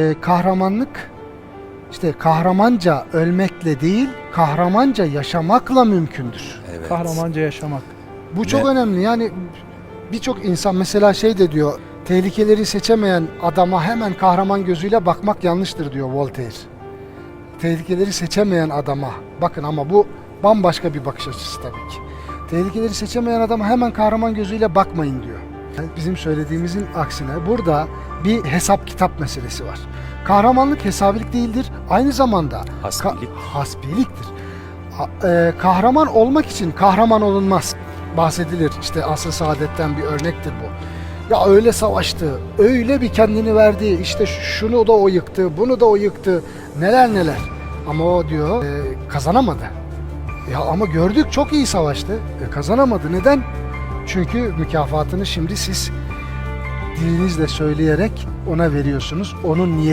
Ee, kahramanlık işte kahramanca ölmekle değil, kahramanca yaşamakla mümkündür. Evet. Kahramanca yaşamak. Bu çok Ve- önemli. Yani birçok insan mesela şey de diyor, tehlikeleri seçemeyen adama hemen kahraman gözüyle bakmak yanlıştır diyor Voltaire. Tehlikeleri seçemeyen adama bakın ama bu bambaşka bir bakış açısı tabii ki. Tehlikeleri seçemeyen adama hemen kahraman gözüyle bakmayın diyor. Bizim söylediğimizin aksine burada bir hesap kitap meselesi var. Kahramanlık hesabilik değildir. Aynı zamanda ka- Hasbilik. hasbiliktir. A- e, kahraman olmak için kahraman olunmaz. Bahsedilir. İşte asr saadetten bir örnektir bu. Ya öyle savaştı, öyle bir kendini verdi, işte şunu da o yıktı, bunu da o yıktı, neler neler. Ama o diyor e, kazanamadı. Ya ama gördük çok iyi savaştı. E, kazanamadı. Neden? Çünkü mükafatını şimdi siz dilinizle söyleyerek ona veriyorsunuz. Onun niyeti